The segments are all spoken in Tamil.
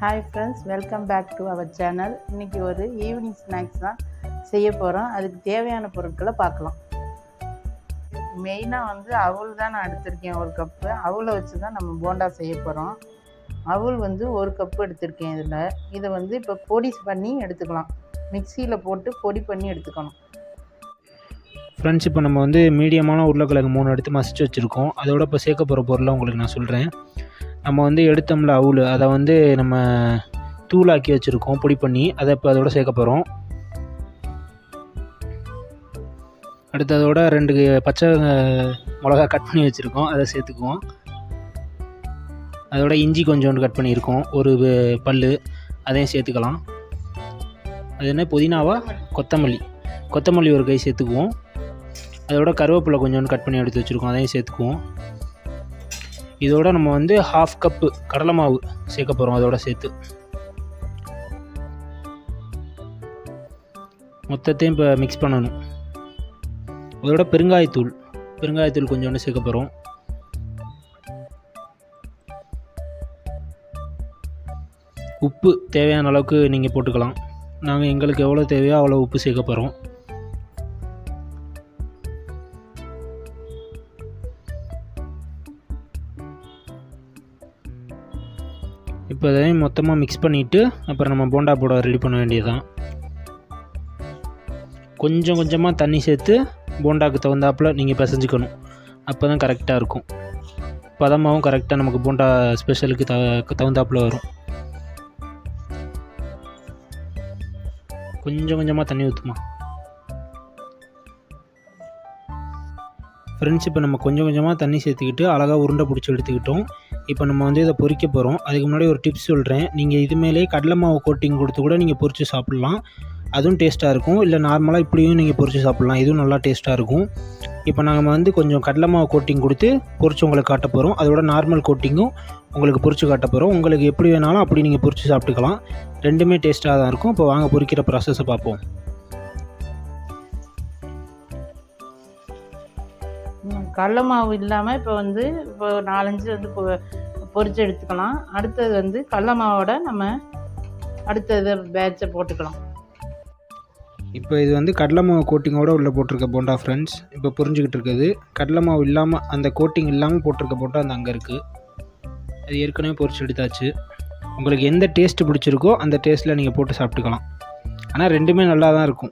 Hi friends welcome back to our channel இன்றைக்கி ஒரு ஈவினிங் ஸ்நாக்ஸ் தான் செய்ய போகிறோம் அதுக்கு தேவையான பொருட்களை பார்க்கலாம். மெயினாக வந்து அவுள் தான் நான் எடுத்திருக்கேன் ஒரு கப்பு அவுளை வச்சு தான் நம்ம போண்டா செய்ய போகிறோம் அவுள் வந்து ஒரு கப்பு எடுத்திருக்கேன் இதில். இதை வந்து இப்போ பொடி பண்ணி எடுத்துக்கலாம். மிக்சியில் போட்டு பொடி பண்ணி எடுத்துக்கணும். ஃப்ரெண்ட்ஸ் இப்போ நம்ம வந்து மீடியமான உருளைக்கிழங்கு மூணு எடுத்து மசிச்சு வச்சுருக்கோம். அதோட இப்போ சேர்க்க போகிற பொருளை உங்களுக்கு நான் சொல்கிறேன் நம்ம வந்து எடுத்தோம்ல அவுள் அதை வந்து நம்ம தூளாக்கி வச்சுருக்கோம் பொடி பண்ணி அதை இப்போ அதோட சேர்க்க போகிறோம் அடுத்து அதோட ரெண்டு பச்சை மிளகா கட் பண்ணி வச்சுருக்கோம் அதை சேர்த்துக்குவோம். அதோட இஞ்சி கொஞ்சோண்டு கட் பண்ணியிருக்கோம் ஒரு பல் பல்லு அதையும் சேர்த்துக்கலாம். அது என்ன புதினாவா? கொத்தமல்லி. கொத்தமல்லி ஒரு கை சேர்த்துக்குவோம். அதோட கருவேப்பிலை கொஞ்சோண்டு கட் பண்ணி எடுத்து வச்சுருக்கோம் அதையும் சேர்த்துக்குவோம். இதோட நம்ம வந்து ஹாஃப் கப்பு கடலை மாவு சேர்க்க போகிறோம் அதோட சேர்த்து. மொத்தத்தையும் இப்போ மிக்ஸ் பண்ணணும். அதோட பெருங்காயத்தூள் பெருங்காயத்தூள் கொஞ்சோண்டு சேர்க்க போகிறோம் உப்பு தேவையான அளவுக்கு நீங்கள் போட்டுக்கலாம். நாங்கள் எங்களுக்கு எவ்வளோ தேவையோ அவ்வளோ உப்பு சேர்க்க போகிறோம் இப்போ இதையும் மொத்தமாக மிக்ஸ் பண்ணிவிட்டு அப்புறம் நம்ம போண்டா போட ரெடி பண்ண வேண்டியதுதான். கொஞ்சம் கொஞ்சமாக தண்ணி சேர்த்து போண்டாவுக்கு தகுந்தாப்புல நீங்கள் பிசைஞ்சிக்கணும். அப்போ தான் கரெக்டாக இருக்கும். பதமாகவும் கரெக்டாக நமக்கு போண்டா ஸ்பெஷலுக்கு த தகுந்தாப்புல வரும். கொஞ்சம் கொஞ்சமாக தண்ணி ஊற்றுமா ஃப்ரெண்ட்ஸ் இப்போ நம்ம கொஞ்சம் கொஞ்சமாக தண்ணி சேர்த்துக்கிட்டு அழகாக உருண்டை பிடிச்சி எடுத்துக்கிட்டோம். இப்போ நம்ம வந்து இதை பொறிக்க போகிறோம் அதுக்கு முன்னாடி ஒரு டிப்ஸ் சொல்கிறேன் நீங்கள் இது மேலே கடலை மாவு கோட்டிங் கொடுத்து கூட நீங்கள் பொரித்து சாப்பிட்லாம். அதுவும் டேஸ்ட்டாக இருக்கும். இல்லை நார்மலாக இப்படியும் நீங்கள் பொறிச்சு சாப்பிட்லாம். இதுவும் நல்லா டேஸ்ட்டாக இருக்கும். இப்போ நாங்கள் வந்து கொஞ்சம் கடலை மாவு கோட்டிங் கொடுத்து பொறிச்சு உங்களுக்கு காட்ட போகிறோம் அதோட நார்மல் கோட்டிங்கும் உங்களுக்கு பொறிச்சு காட்ட போகிறோம் உங்களுக்கு எப்படி வேணாலும் அப்படி நீங்கள் பொறிச்சு சாப்பிட்டுக்கலாம். ரெண்டுமே டேஸ்ட்டாக தான் இருக்கும். இப்போ வாங்க பொறிக்கிற ப்ராசஸை பார்ப்போம். கடல மாவு இல்லாமல் இப்போ வந்து இப்போ நாலஞ்சு வந்து பொ- பொரிச்சு எடுத்துக்கலாம். அடுத்தது வந்து கடல மாவோட நம்ம அடுத்தது பேட்சை போட்டுக்கலாம். இப்போ இது வந்து கடலை மாவு கோட்டிங்கோட உள்ளே போட்டிருக்க போண்டா ஃப்ரெண்ட்ஸ் இப்போ புரிஞ்சுக்கிட்டு இருக்குது. கடலை மாவு இல்லாமல் அந்த கோட்டிங் இல்லாமல் போட்டிருக்க போண்டா அந்த அங்கே இருக்குது அது ஏற்கனவே பொரிச்சு எடுத்தாச்சு. உங்களுக்கு எந்த டேஸ்ட் பிடிச்சிருக்கோ அந்த டேஸ்ட்டில் நீங்கள் போட்டு சாப்பிட்டுக்கலாம். ஆனால் ரெண்டுமே நல்லா தான் இருக்கும்.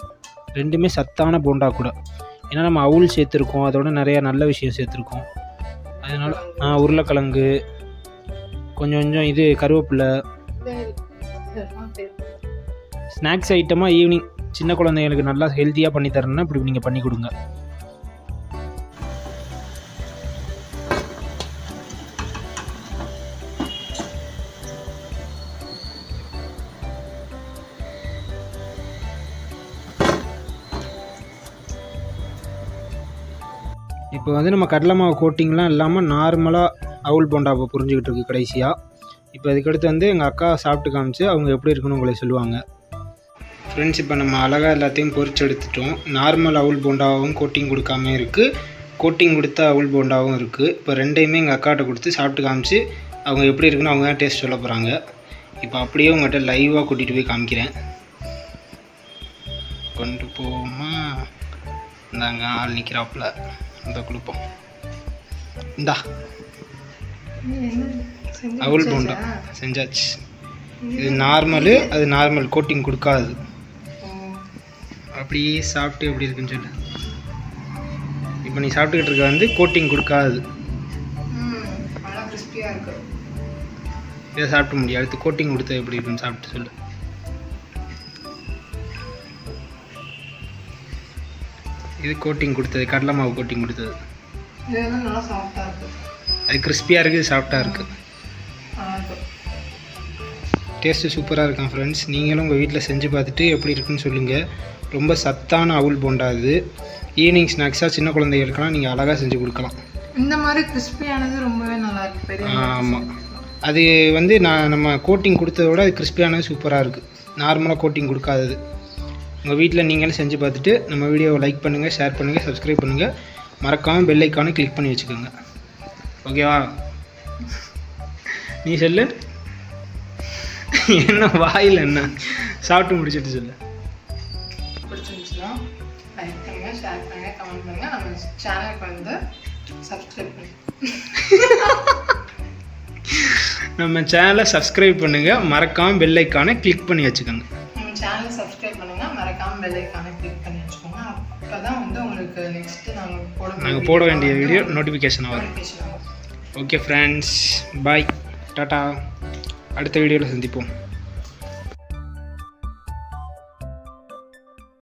ரெண்டுமே சத்தான போண்டா கூட. ஏன்னா நம்ம அவுள் சேர்த்துருக்கோம் அதோட நிறையா நல்ல விஷயம் சேர்த்துருக்கோம். அதனால் ஆ, உருளைக்கிழங்கு கொஞ்சம் கொஞ்சம் இது கருவேப்பிலை. ஸ்நாக்ஸ் ஐட்டமாக ஈவினிங் சின்ன குழந்தைங்களுக்கு நல்லா ஹெல்த்தியாக பண்ணி தரணும்னா இப்படி நீங்கள் பண்ணி கொடுங்க. இப்போ வந்து நம்ம கடலை மாவு கோட்டிங்லாம் இல்லாமல் நார்மலாக அவுல் போண்டாவை புரிஞ்சுக்கிட்டு இருக்கு கடைசியாக இப்போ இதுக்கடுத்து வந்து எங்கள் அக்கா சாப்பிட்டு காமிச்சு அவங்க எப்படி இருக்குன்னு உங்களை சொல்லுவாங்க. ஃப்ரெண்ட்ஸ் இப்போ நம்ம அழகாக எல்லாத்தையும் பொறிச்சு எடுத்துட்டோம். நார்மல் அவுல் போண்டாவும் கோட்டிங் கொடுக்காம இருக்குது கோட்டிங் கொடுத்த அவுல் போண்டாவும் இருக்குது இப்போ ரெண்டையுமே எங்கள் அக்காட்ட கொடுத்து சாப்பிட்டு காமிச்சு அவங்க எப்படி இருக்குன்னு அவங்க தான் டேஸ்ட் சொல்ல போகிறாங்க இப்போ அப்படியே உங்கள்கிட்ட லைவாக கூட்டிகிட்டு போய் காமிக்கிறேன். கொண்டு போமா இந்தாங்க ஆள் நிற்கிறாப்புல இந்த கொடுப்போம். இந்தா. அவுள் போண்டா செஞ்சாச்சு. இது நார்மலு அது நார்மல் கோட்டிங் கொடுக்காது. அப்படியே சாப்பிட்டு எப்படி இருக்குன்னு சொல்லு. இப்போ நீ சாப்பிட்டுக்கிட்டு இருக்க வந்து கோட்டிங் கொடுக்காது. இதை சாப்பிட்டு முடியும் அடுத்து கோட்டிங் கொடுத்தா எப்படி இருக்குன்னு சாப்பிட்டு சொல்லு. இது கோட்டிங் கொடுத்தது கடலை மாவு கோட்டிங் கொடுத்தது. நல்லா சாஃப்டாக இருக்கும் அது கிறிஸ்பியாக இருக்குது சாஃப்டாக இருக்குது டேஸ்ட்டு சூப்பராக இருக்கும் ஃப்ரெண்ட்ஸ் நீங்களும் உங்கள் வீட்டில் செஞ்சு பார்த்துட்டு எப்படி இருக்குன்னு சொல்லுங்கள் ரொம்ப சத்தான அவுள் போண்டா இது. ஈவினிங் ஸ்நாக்ஸாக சின்ன குழந்தைகளுக்கெல்லாம் நீங்கள் அழகாக செஞ்சு கொடுக்கலாம். இந்த மாதிரி கிறிஸ்பியானது ரொம்பவே நல்லா இருக்கு ஆமாம் அது வந்து நான் நம்ம கோட்டிங் கொடுத்தத விட அது கிறிஸ்பியானது சூப்பராக இருக்குது நார்மலாக கோட்டிங் கொடுக்காதது. உங்கள் வீட்டில் நீங்களும் செஞ்சு பார்த்துட்டு நம்ம வீடியோவை லைக் பண்ணுங்கள் ஷேர் பண்ணுங்கள் சப்ஸ்கிரைப் பண்ணுங்கள் மறக்காமல் பெல் ஐக்கானை கிளிக் பண்ணி வச்சுக்கோங்க. ஓகேவா நீ சொல்லு. என்ன வாயில் என்ன? சாப்பிட்டு முடிச்சிட்டு சொல்லு. பிடிச்சிருந்துச்சுன்னா லைக் பண்ணுங்க ஷேர் பண்ணுங்க கமெண்ட் பண்ணுங்க. நம்ம சேனலுக்கு வந்து சப்ஸ்கிரைப் பண்ணுங்க நம்ம சேனலை சப்ஸ்கிரைப் பண்ணுங்கள் மறக்காமல் பெல் ஐக்கானை கிளிக் பண்ணி வச்சுக்கோங்க. சேனலை சப்ஸ்கிரைப் பண்ணுங்க. மறக்காம பெல் ஐக்கானை கிளிக் பண்ணி வச்சுக்கோங்க. அப்பதான் வந்து உங்களுக்கு நெக்ஸ்ட் நாங்க போட நாங்கள் போட வேண்டிய வீடியோ நோட்டிஃபிகேஷன் வரும். ஓகே ஃப்ரெண்ட்ஸ் பாய் டாட்டா அடுத்த வீடியோவில் சந்திப்போம்.